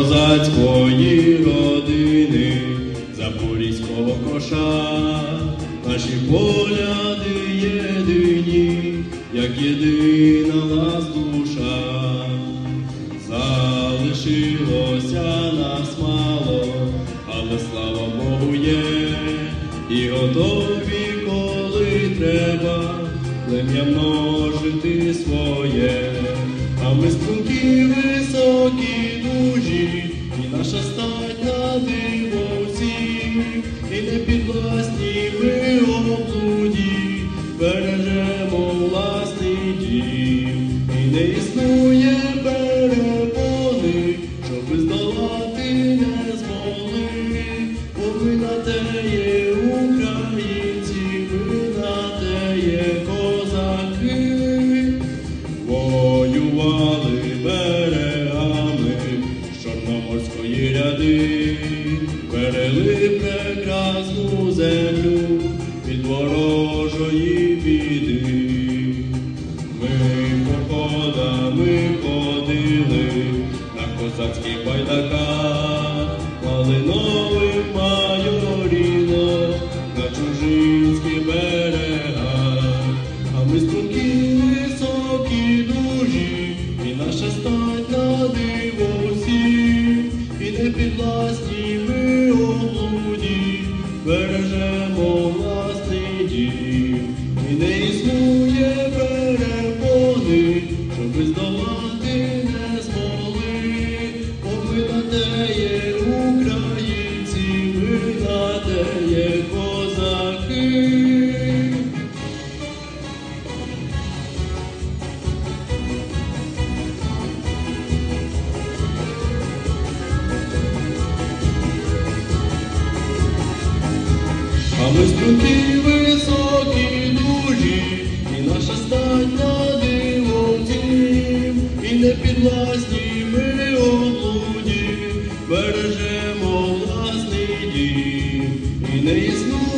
козацької родини, запорізького коша, наші погляди єдині, як єдина нас душа. Залишилося нас мало, але слава Богу є, і готові, коли треба, плем'я множити своє, а ми струнки високі і не підвласні ми облуді, бережемо власний дім, і не існує перепони, щоб здолати не змогли, бо ми на те є українці, ми на те є козаки, воювали берегами Чорноморської ряди, берегли прекрасну землю від ворожої біди. Ми походами ходили на козацьких байдаках, ми є українці, ми на те є козаки. А ми струнки високі дужі, і наша стать на диво і не підвласні дім, і не